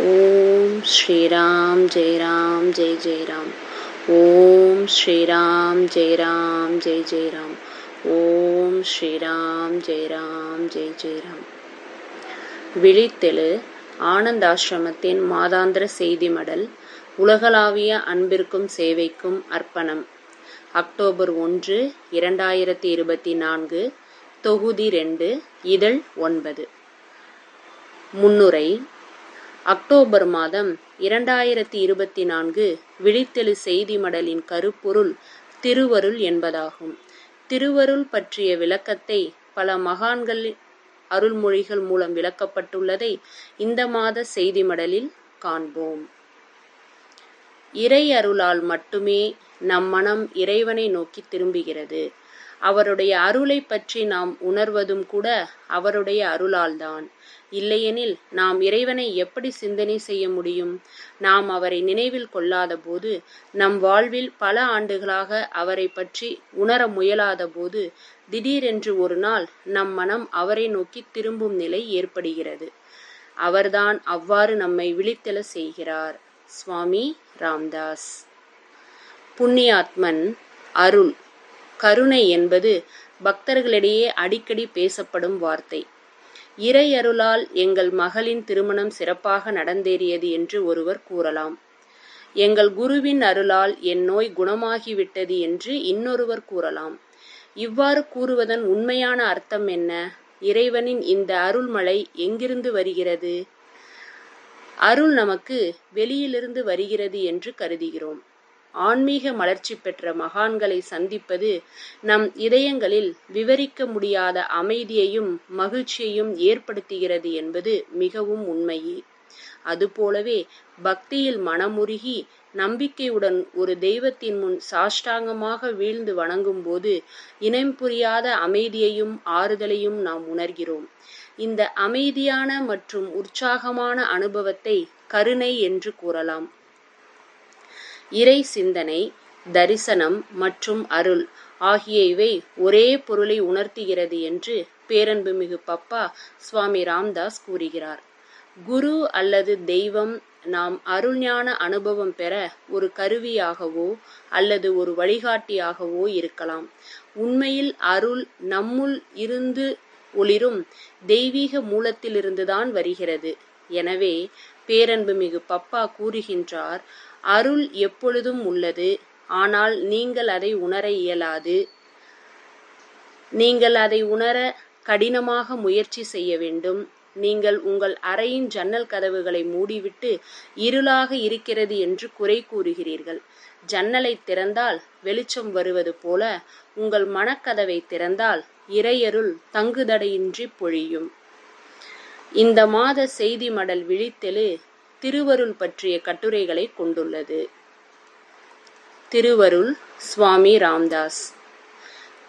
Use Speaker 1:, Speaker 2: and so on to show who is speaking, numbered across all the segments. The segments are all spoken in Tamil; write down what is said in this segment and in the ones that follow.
Speaker 1: ஓம் ஸ்ரீராம் ஜெய் ராம் ஜெய் ஜெய் ராம் ஓம் ஸ்ரீராம் ஜெய் ராம் ஜெய் ஜெய் ராம் ஓம் ஸ்ரீராம் ஜெய் ராம் ஜெய் ஜெய் ராம் விழித்தெழு ஆனந்தாசிரமத்தின் மாதாந்திர செய்தி மடல் உலகளாவிய அன்பிற்கும் சேவைக்கும் அர்ப்பணம். அக்டோபர் ஒன்று இரண்டாயிரத்தி இருபத்தி நான்கு தொகுதி ரெண்டு இதழ் ஒன்பது. முன்னுரை அக்டோபர் மாதம் இரண்டாயிரத்தி இருபத்தி நான்கு விழித்தெழு செய்தி மடலின் கருப்பொருள் திருவருள் என்பதாகும். திருவருள் பற்றிய விளக்கத்தை பல மகான்கள் அருள்மொழிகள் மூலம் விளக்கப்பட்டுள்ளதை இந்த மாத செய்தி மடலில் காண்போம். இறை அருளால் மட்டுமே நம் மனம் இறைவனை நோக்கி திரும்புகிறது. அவருடைய அருளை பற்றி நாம் உணர்வதும் கூட அவருடைய அருளால்தான். இல்லையெனில் நாம் இறைவனை எப்படி சிந்தனை செய்ய முடியும்? நாம் அவரை நினைவில் கொள்ளாத போது நம் வாழ்வில் பல ஆண்டுகளாக அவரை பற்றி உணர முயலாத போது திடீரென்று ஒரு நாள் நம் மனம் அவரை நோக்கி திரும்பும் நிலை ஏற்படுகிறது. அவர்தான் அவ்வாறு நம்மை விழித்தெழ செய்கிறார். சுவாமி ராம்தாஸ். புண்ணியாத்மன் அருள். கருணை என்பது பக்தர்களிடையே அடிக்கடி பேசப்படும் வார்த்தை. இறையருளால் எங்கள் மகளின் திருமணம் சிறப்பாக நடந்தேறியது என்று ஒருவர் கூறலாம். எங்கள் குருவின் அருளால் என் நோய் குணமாகிவிட்டது என்று இன்னொருவர் கூறலாம். இவ்வாறு கூறுவதன் உண்மையான அர்த்தம் என்ன? இறைவனின் இந்த அருள்மழை எங்கிருந்து வருகிறது? அருள் நமக்கு வெளியிலிருந்து வருகிறது என்று கருதுகிறோம். ஆன்மீக மலர்ச்சி பெற்ற மகான்களை சந்திப்பது நம் இதயங்களில் விவரிக்க முடியாத அமைதியையும் மகிழ்ச்சியையும் ஏற்படுத்துகிறது என்பது மிகவும் உண்மையே. அதுபோலவே பக்தியில் மனமுருகி நம்பிக்கையுடன் ஒரு தெய்வத்தின் முன் சாஷ்டாங்கமாக வீழ்ந்து வணங்கும் போது இனம் புரியாத அமைதியையும் ஆறுதலையும் நாம் உணர்கிறோம். இந்த அமைதியான மற்றும் உற்சாகமான அனுபவத்தை கருணை என்று கூறலாம். இறை சிந்தனை தரிசனம் மற்றும் அருள் ஆகிய இவை ஒரே பொருளை உணர்த்துகிறது என்று பேரன்புமிகு பப்பா சுவாமி ராம்தாஸ் கூறுகிறார். குரு அல்லது தெய்வம் நாம் அருள்ஞான அனுபவம் பெற ஒரு கருவியாகவோ அல்லது ஒரு வழிகாட்டியாகவோ இருக்கலாம். உண்மையில் அருள் நம்முள் இருந்து ஒளிரும் தெய்வீக மூலத்திலிருந்துதான் வருகிறது. எனவே பேரன்புமிகு பப்பா கூறுகின்றார் அருள் எப்பொழுதும் உள்ளது. ஆனால் நீங்கள் அதை உணர இயலாது. நீங்கள் அதை உணர கடினமாக முயற்சி செய்ய வேண்டும். நீங்கள் உங்கள் அறையின் ஜன்னல் கதவுகளை மூடிவிட்டு இருளாக இருக்கிறது என்று குறை கூறுகிறீர்கள். ஜன்னலை திறந்தால் வெளிச்சம் வருவது போல உங்கள் மனக்கதவை திறந்தால் இறையருள் தங்குதடையின்றி பொழியும். இந்த மாத செய்தி மடல் விழித்தெழு. திருவருள் பற்றிய கட்டுரைகளை கொண்டுள்ளது. திருவருள் சுவாமி ராம்தாஸ்.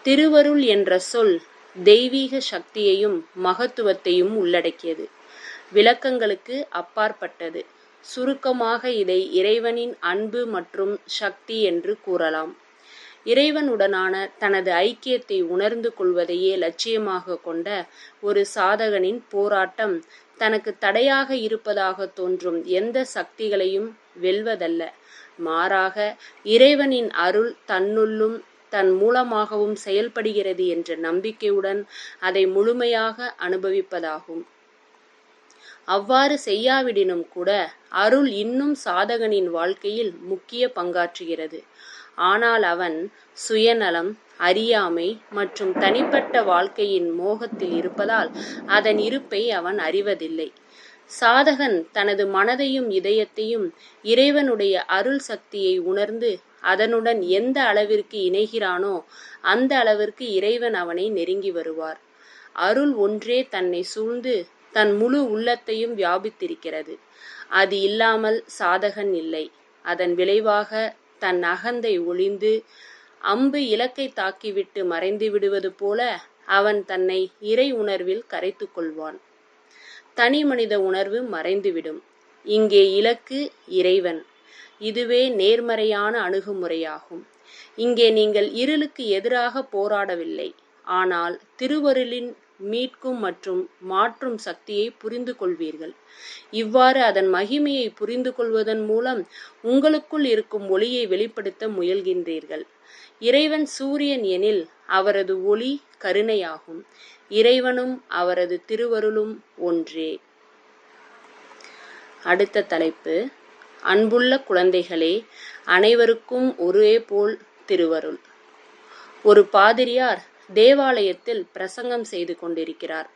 Speaker 1: திருவருள் என்ற சொல் தெய்வீக சக்தியையும் மகத்துவத்தையும் உள்ளடக்கியது. விளக்கங்களுக்கு அப்பாற்பட்டது. சுருக்கமாக இதை இறைவனின் அன்பு மற்றும் சக்தி என்று கூறலாம். இறைவனுடனான தனது ஐக்கியத்தை உணர்ந்து கொள்வதையே லட்சியமாக கொண்ட ஒரு சாதகனின் போராட்டம் தனக்கு தடையாக இருப்பதாக தோன்றும் எந்த சக்திகளையும் வெல்வதல்ல. மாறாக இறைவனின் அருள் தன்னுள்ளும் தன் மூலமாகவும் செயல்படுகிறது என்ற நம்பிக்கையுடன் அதை முழுமையாக அனுபவிப்பதாகும். அவ்வாறு செய்யாவிடினும் கூட அருள் இன்னும் சாதகனின் வாழ்க்கையில் முக்கிய பங்காற்றுகிறது. ஆனால் அவன் சுயநலம் அறியாமை மற்றும் தனிப்பட்ட வாழ்க்கையின் மோகத்தில் இருப்பதால் அதன் இருப்பை அவன் அறிவதில்லை. சாதகன் தனது மனதையும் இதயத்தையும் இறைவனுடைய அருள் சக்தியை உணர்ந்து அதனுடன் எந்த அளவிற்கு இணைகிறானோ அந்த அளவிற்கு இறைவன் அவனை நெருங்கி வருவார். அருள் ஒன்றே தன்னை சூழ்ந்து தன் முழு உள்ளத்தையும் வியாபித்திருக்கிறது. அது இல்லாமல் சாதகன் இல்லை. அதன் விளைவாக தன் அகந்தை ஒளிந்து அம்பு இலக்கை தாக்கிவிட்டு மறைந்து விடுவது போல அவன் தன்னை இறை உணர்வில் கரைத்து கொள்வான். தனி மனித உணர்வு மறைந்துவிடும். இங்கே இலக்கு இறைவன். இதுவே நேர்மறையான அணுகுமுறையாகும். இங்கே நீங்கள் இருளுக்கு எதிராக போராடவில்லை. ஆனால் திருவருளின் மீட்கும் மற்றும் மாற்றும் சக்தியை புரிந்து கொள்வீர்கள் இவ்வாறு அதன் மகிமையை புரிந்து கொள்வதன் மூலம் உங்களுக்குள் இருக்கும் ஒளியை வெளிப்படுத்த முயல்கின்றீர்கள். இறைவன் சூரியன் எனில் அவரது ஒளி கருணையாகும். இறைவனும் அவரது திருவருளும் ஒன்றே. அடுத்த தலைப்பு. அன்புள்ள குழந்தைகளே அனைவருக்கும் ஒரே போல் திருவருள். ஒரு பாதிரியார் தேவாலயத்தில் பிரசங்கம் செய்து கொண்டிருக்கிறார்.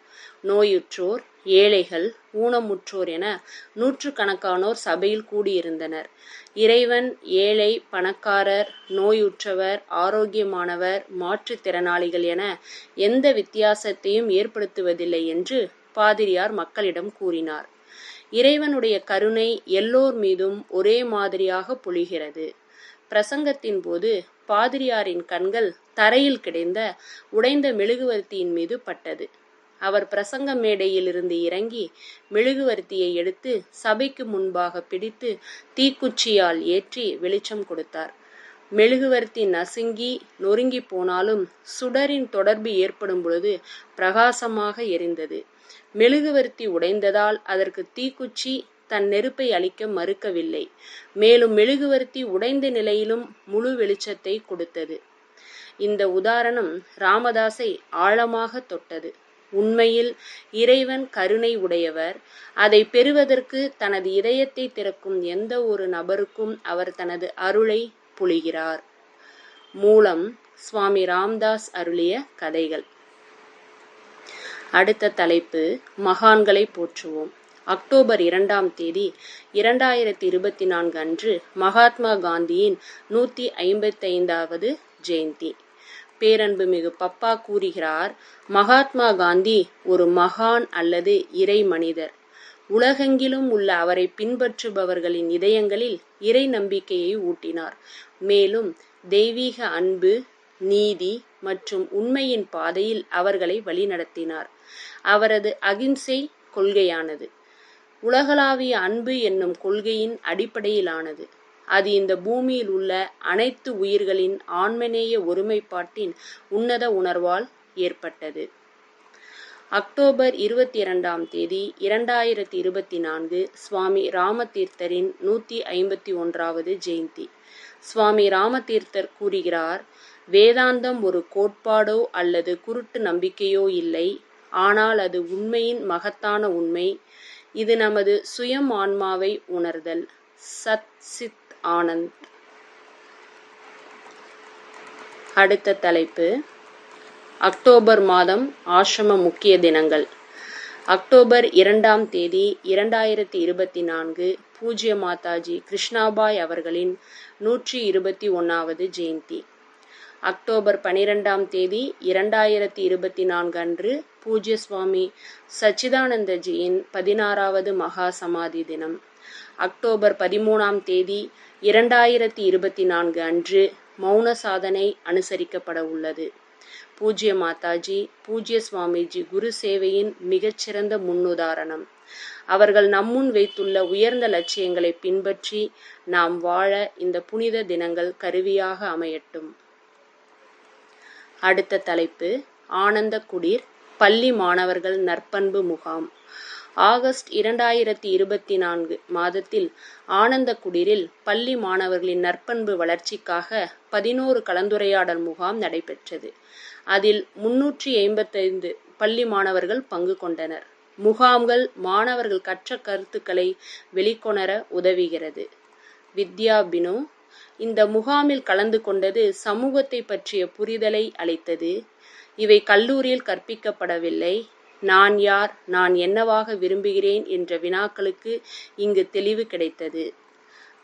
Speaker 1: நோயுற்றோர் ஏழைகள் ஊனமுற்றோர் என நூற்றுக்கணக்கானோர் சபையில் கூடியிருந்தனர். இறைவன் ஏழை பணக்காரர் நோயுற்றவர் ஆரோக்கியமானவர் மாற்றுத்திறனாளிகள் என எந்த வித்தியாசத்தையும் ஏற்படுத்துவதில்லை என்று பாதிரியார் மக்களிடம் கூறினார். இறைவனுடைய கருணை எல்லோர் மீதும் ஒரே மாதிரியாக பொழிகிறது பிரசங்கத்தின் போது பாதிரியாரின் கண்கள் தரையில் கிடைந்த உடைந்த மெழுகுவர்த்தியின் மீது பட்டது. அவர் பிரசங்க மேடையிலிருந்து இறங்கி மெழுகுவர்த்தியை எடுத்து சபைக்கு முன்பாக பிடித்து தீக்குச்சியால் ஏற்றி வெளிச்சம் கொடுத்தார். மெழுகுவர்த்தி நசுங்கி நொறுங்கி போனாலும் சுடரின் தொடர்பு ஏற்படும் பொழுது பிரகாசமாக எரிந்தது. மெழுகுவர்த்தி உடைந்ததால் அதற்கு தீக்குச்சி தன் நெருப்பை அளிக்க மறுக்கவில்லை. மேலும் மெழுகுவர்த்தி உடைந்த நிலையிலும் முழு வெளிச்சத்தை கொடுத்தது. இந்த உதாரணம் ராமதாஸை ஆழமாக தொட்டது. உண்மையில் இறைவன் கருணை உடையவர். அதை பெறுவதற்கு தனது இதயத்தை திறக்கும் எந்த ஒரு நபருக்கும் அவர் தனது அருளை புழிகிறார் மூலம் சுவாமி ராம்தாஸ் அருளிய கதைகள். அடுத்த தலைப்பு மகான்களை போற்றுவோம். அக்டோபர் இரண்டாம் தேதி இரண்டாயிரத்தி இருபத்தி நான்கு அன்று மகாத்மா காந்தியின் நூத்தி ஐம்பத்தைந்தாவது ஜெயந்தி. பேரன்புமிகு பப்பா கூறுகிறார் மகாத்மா காந்தி ஒரு மகான் அல்லது இறை மனிதர் உலகெங்கிலும் உள்ள அவரை பின்பற்றுபவர்களின் இதயங்களில் இறை நம்பிக்கையை ஊட்டினார். மேலும் தெய்வீக அன்பு நீதி மற்றும் உண்மையின் பாதையில் அவர்களை வழிநடத்தினார். அவரது அகிம்சை கொள்கையானது. உலகளாவிய அன்பு என்னும் கொள்கையின் அடிப்படையிலானது. அது இந்த பூமியில் உள்ள அனைத்து உயிர்களின் ஆன்மநேய ஒருமைப்பாட்டின் உன்னத உணர்வால் ஏற்பட்டது. அக்டோபர் இருபத்தி இரண்டாம் தேதி இரண்டாயிரத்தி இருபத்தி நான்கு சுவாமி ராமதீர்த்தரின் நூத்தி ஐம்பத்தி ஒன்றாவது ஜெயந்தி. சுவாமி ராமதீர்த்தர் கூறுகிறார் வேதாந்தம் ஒரு கோட்பாடோ அல்லது குருட்டு நம்பிக்கையோ இல்லை. ஆனால் அது உண்மையின் மகத்தான உண்மை. இது நமது சுயம் ஆன்மாவை உணர்தல். சத் சித் ஆனந்த். அடுத்த தலைப்பு அக்டோபர் மாதம் ஆசிரம முக்கிய தினங்கள். அக்டோபர் இரண்டாம் தேதி இரண்டாயிரத்தி இருபத்தி நான்கு பூஜ்ய மாதாஜி கிருஷ்ணாபாய் அவர்களின் நூற்றி இருபத்தி ஒன்னாவது ஜெயந்தி. அக்டோபர் பனிரெண்டாம் தேதி இரண்டாயிரத்தி இருபத்தி நான்கு அன்று பூஜ்ய சுவாமி சச்சிதானந்தஜியின் பதினாறாவது மகா சமாதி தினம். அக்டோபர் பதிமூணாம் தேதி இரண்டாயிரத்தி இருபத்தி நான்கு அன்று மௌன சாதனை அனுசரிக்கப்பட உள்ளது. பூஜ்ய மாதாஜி பூஜ்ய சுவாமிஜி குரு சேவையின் மிகச்சிறந்த முன்னுதாரணம். அவர்கள் நம்முன் வைத்துள்ள உயர்ந்த லட்சியங்களை பின்பற்றி நாம் வாழ இந்த புனித தினங்கள் கருவியாக அமையட்டும். அடுத்த தலைப்பு ஆனந்த குடிர் பள்ளி மாணவர்கள் நற்பண்பு முகாம். ஆகஸ்ட் இரண்டாயிரத்தி இருபத்தி நான்கு மாதத்தில் ஆனந்த குடிரில் பள்ளி மாணவர்களின் நற்பண்பு வளர்ச்சிக்காக பதினோரு கலந்துரையாடல் முகாம் நடைபெற்றது. அதில் முன்னூற்றி ஐம்பத்தைந்து பள்ளி மாணவர்கள் பங்கு கொண்டனர். முகாம்கள் மாணவர்கள் கற்ற கருத்துக்களை வெளிக்கொணர உதவுகிறது. வித்யா பினு இந்த முகாமில் கலந்து கொண்டது சமூகத்தை பற்றிய புரிதலை அளித்தது. இவை கல்லூரியில் கற்பிக்கப்படவில்லை. நான் யார்? நான் என்னவாக விரும்புகிறேன்? என்ற வினாக்களுக்கு இங்கு தெளிவு கிடைத்தது.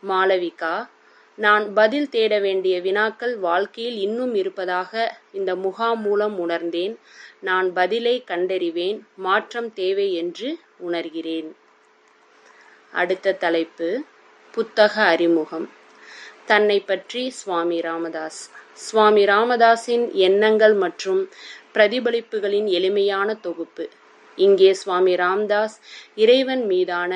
Speaker 1: மாளவிகா நான் பதில் தேட வேண்டிய வினாக்கள் வாழ்க்கையில் இன்னும் இருப்பதாக இந்த முகாம் மூலம் உணர்ந்தேன். நான் பதிலை கண்டறிவேன். மாற்றம் தேவை என்று உணர்கிறேன். அடுத்த தலைப்பு புத்தக அறிமுகம். தன்னை பற்றி சுவாமி ராமதாஸ். சுவாமி ராமதாஸின் எண்ணங்கள் மற்றும் பிரதிபலிப்புகளின் எளிமையான தொகுப்பு. இங்கே சுவாமி ராம்தாஸ் இறைவன் மீதான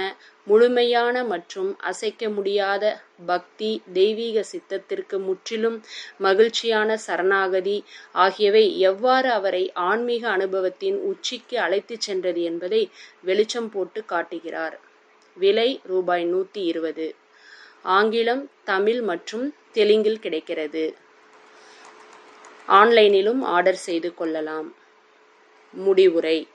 Speaker 1: முழுமையான மற்றும் அசைக்க முடியாத பக்தி தெய்வீக சித்தத்திற்கு முற்றிலும் மகிழ்ச்சியான சரணாகதி ஆகியவை எவ்வாறு அவரை ஆன்மீக அனுபவத்தின் உச்சிக்கு அழைத்துச் சென்றது என்பதை வெளிச்சம் போட்டு காட்டுகிறார். விலை ரூபாய் நூற்றி இருபது. ஆங்கிலம் தமிழ் மற்றும் தெலுங்கில் கிடைக்கிறது. ஆன்லைனிலும் ஆர்டர் செய்து கொள்ளலாம். முடிவுரை.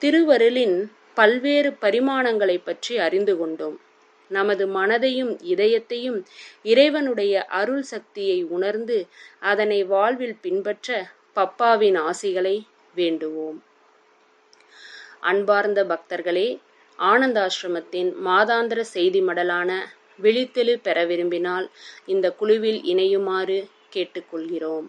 Speaker 1: திருவருளின் பல்வேறு பரிமாணங்களை பற்றி அறிந்து கொண்டோம். நமது மனதையும் இதயத்தையும் இறைவனுடைய அருள் சக்தியை உணர்ந்து அதனை வாழ்வில் பின்பற்ற பப்பாவின் ஆசிகளை வேண்டுவோம். அன்பார்ந்த பக்தர்களே ஆனந்தாசிரமத்தின் மாதாந்திர செய்தி மடலான விழித்தெழு பெற விரும்பினால் இந்த குழுவில் இணையுமாறு கேட்டுக்கொள்கிறோம்.